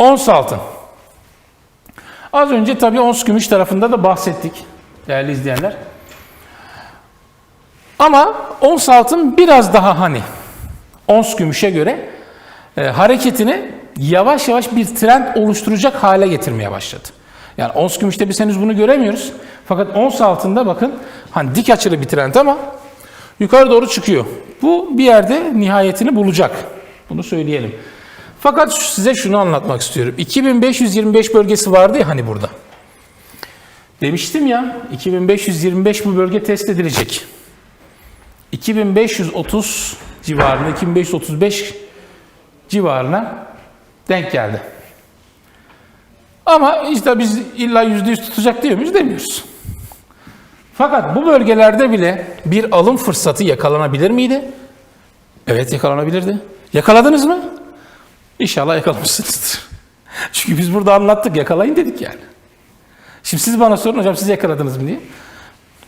Ons altın. Az önce tabii ons gümüş tarafında da bahsettik değerli izleyenler. Ama ons altın biraz daha hani ons gümüşe göre e, hareketini yavaş yavaş bir trend oluşturacak hale getirmeye başladı. Yani ons gümüşte biz henüz bunu göremiyoruz. Fakat ons altında bakın hani dik açılı bir trend ama yukarı doğru çıkıyor. Bu bir yerde nihayetini bulacak. Bunu söyleyelim. Fakat size şunu anlatmak istiyorum. 2525 bölgesi vardı ya hani burada. Demiştim ya 2525 bu bölge test edilecek. 2530 civarında 2535 civarına denk geldi. Ama işte biz illa %100 tutacak diyor muyuz demiyoruz. Fakat bu bölgelerde bile bir alım fırsatı yakalanabilir miydi? Evet yakalanabilirdi. Yakaladınız mı? İnşallah yakalamışsınızdır. Çünkü biz burada anlattık yakalayın dedik yani. Şimdi siz bana sorun hocam siz yakaladınız mı diye.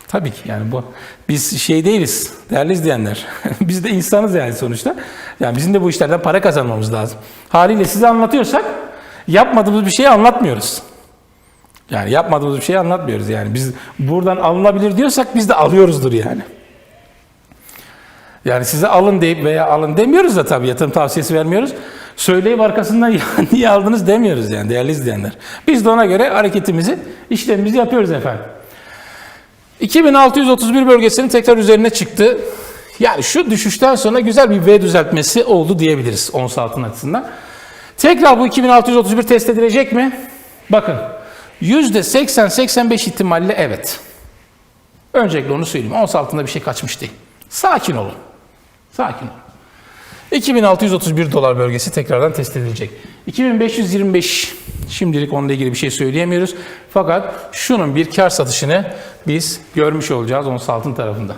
Tabii ki yani bu biz şey değiliz değerli izleyenler. biz de insanız yani sonuçta. Yani bizim de bu işlerden para kazanmamız lazım. Haliyle size anlatıyorsak yapmadığımız bir şeyi anlatmıyoruz. Yani yapmadığımız bir şeyi anlatmıyoruz yani. Biz buradan alınabilir diyorsak biz de alıyoruzdur yani. Yani size alın deyip veya alın demiyoruz da tabii yatırım tavsiyesi vermiyoruz. Söyleyip arkasından niye aldınız demiyoruz yani değerli izleyenler. Biz de ona göre hareketimizi, işlemimizi yapıyoruz efendim. 2631 bölgesinin tekrar üzerine çıktı. Yani şu düşüşten sonra güzel bir V düzeltmesi oldu diyebiliriz ons altın açısından. Tekrar bu 2631 test edilecek mi? Bakın %80-85 ihtimalle evet. Öncelikle onu söyleyeyim. Ons altında bir şey kaçmış değil. Sakin olun. Sakin olun. 2631 dolar bölgesi tekrardan test edilecek. 2525 şimdilik onunla ilgili bir şey söyleyemiyoruz. Fakat şunun bir kar satışını biz görmüş olacağız ons altın tarafında.